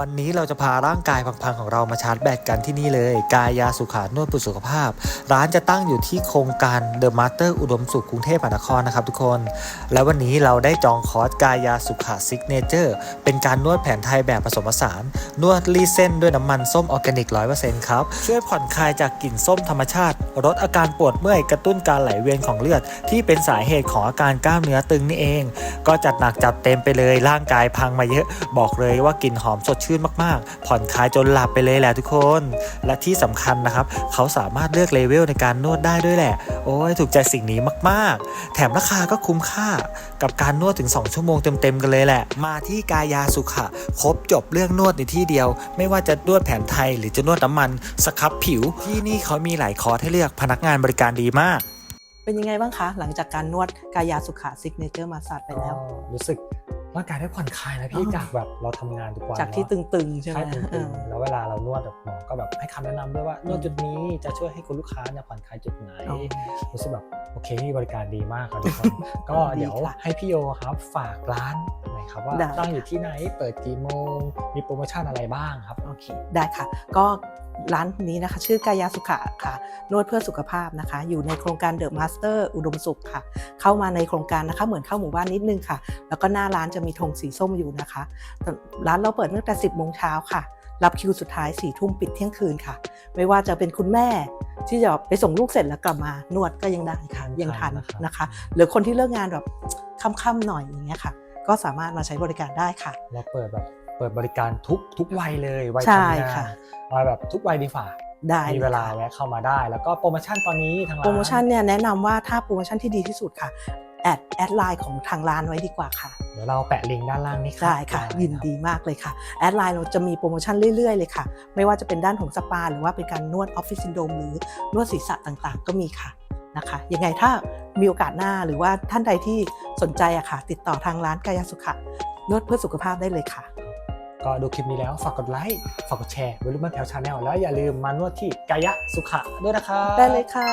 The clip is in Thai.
วันนี้เราจะพาร่างกายพังๆของเรามาชาร์จแบตกันที่นี่เลย กายยาสุขานวดเพื่อสุขภาพ ร้านจะตั้งอยู่ที่โครงการเดอะมาสเตอร์อุดมสุขกรุงเทพมหานครนะครับทุกคน แล้ววันนี้เราได้จองคอร์สกายยาสุขาซิกเนเจอร์เป็นการนวดแผนไทยแบบผสมผสาน นวดรีเส้นด้วยน้ำมันส้มออร์แกนิก 100%ครับ ช่วยผ่อนคลายจากกลิ่นส้มธรรมชาติ ลดอาการปวดเมื่อยกระตุ้นการไหลเวียนของเลือด ที่เป็นสาเหตุของอาการกล้ามเนื้อตึงนี่เอง ก็จัดหนักจัดเต็มไปเลยร่างกายพังมาเยอะ บอกเลยว่ากลิ่นหอมสดชื่นมากๆ ผ่อนคลายจนหลับไปเลยแหละทุกคน และที่สำคัญนะครับ เขาสามารถเลือกเลเวลในการนวดได้ด้วยแหละ โอ้ยถูกใจสิ่งนี้มากๆ แถมราคาก็คุ้มค่ากับการนวดถึง 2 ชั่วโมงเต็มๆกันเลยแหละ มาที่กายาสุขะครบจบเรื่องนวดในที่เดียว ไม่ว่าจะนวดแผนไทยหรือจะนวดน้ำมันสครับผิว ที่นี่เขามีหลายคอร์สให้เลือกพนักงานบริการดีมากเป็นยังไงบ้างคะ หลังจากการนวดกายาสุขาซิกเนเจอร์มาสาดไปแล้วก็รู้สึก ร่างกายได้ผ่อนคลายนะพี่อ๋อจากแบบเราทำงานทุกวันจากที่เนตอะึงๆใช่ไหมใช่ตึเองอๆแล้วเวลาเรานวดแบบหมอก็แบบให้คำแนะนำด้วยว่านวดจุดนี้จะช่วยให้คุณลูกค้าเนี่ยผ่อนคลายจุดไหนอ๋อรู้สึกแบบโอเคพี่บริการดีมากครับทุกคนก็ดีเดี๋ยวค่ะให้พี่โยครับฝากร้านหน่อยครับว่าได้ตั้งอยู่ที่ไหนเปิดกี่โมงมีโปรโมชั่นอะไรบ้างครับโอเคได้ค่ะ ก็ร้านนี้นะคะ ชื่อกายาสุขะค่ะ นวดเพื่อสุขภาพนะคะ อยู่ในโครงการเดอะมาสเตอร์อุดมสุขค่ะ เข้ามาในโครงการนะคะ เหมือนเข้าหมู่บ้านนิดนึงค่ะ แล้วก็หน้าร้านจะมีธงสีส้มอยู่นะคะ ร้านเราเปิดตั้งแต่ 10 โมงเช้าค่ะ รับคิวสุดท้าย4ทุ่มปิดเที่ยงคืนค่ะ ไม่ว่าจะเป็นคุณแม่ที่จะไปส่งลูกเสร็จแล้วกลับมานวดก็ยังได้ค่ะยังทันนะครับนะคะ หรือคนที่เลิกงานแบบค่ำๆหน่อยอย่างเงี้ยค่ะ ก็สามารถมาใช้บริการได้ค่ะเราเปิดแบบเปิดบริการทุกทุกวัยเลยวัยใช่ทำงาค่ะนเอาแบบทุกวัยดีฝ่าได้มีเวลาแวะเข้ามาได้ แล้วก็โปรโมชั่นตอนนี้ทางร้านโปรโมชั่นเนี่ยแนะนำว่าถ้าโปรโมชั่นที่ดีที่สุดค่ะ แอดแอดไลน์ของทางร้านไว้ดีกว่าค่ะ เดี๋ยวเราแปะลิงก์ด้านล่างนี้ครับได้ค่ะได้ยินครับดีมากเลยค่ะ แอดไลน์เราจะมีโปรโมชั่นเรื่อยๆเลยค่ะ ไม่ว่าจะเป็นด้านของสปา หรือว่าเป็นการนวดออฟฟิศซินโดรมหรือนวดศีรษะต่างๆ ก็มีค่ะนะคะยังไงถ้ามีโอกาสหน้าหรือว่าท่านใดที่สนใจอะค่ะ ติดต่อทางร้านกายสุขะนวดเพื่อสุขภาพได้เลยค่ะ ก็ดูคลิปนี้แล้วฝากกดไลค์ฝากกดแชร์ไว้รุ่นมาแถวชาแนลแล้วอย่าลืมมานวดที่กายะสุขะด้วยนะครับได้เลยค่ะ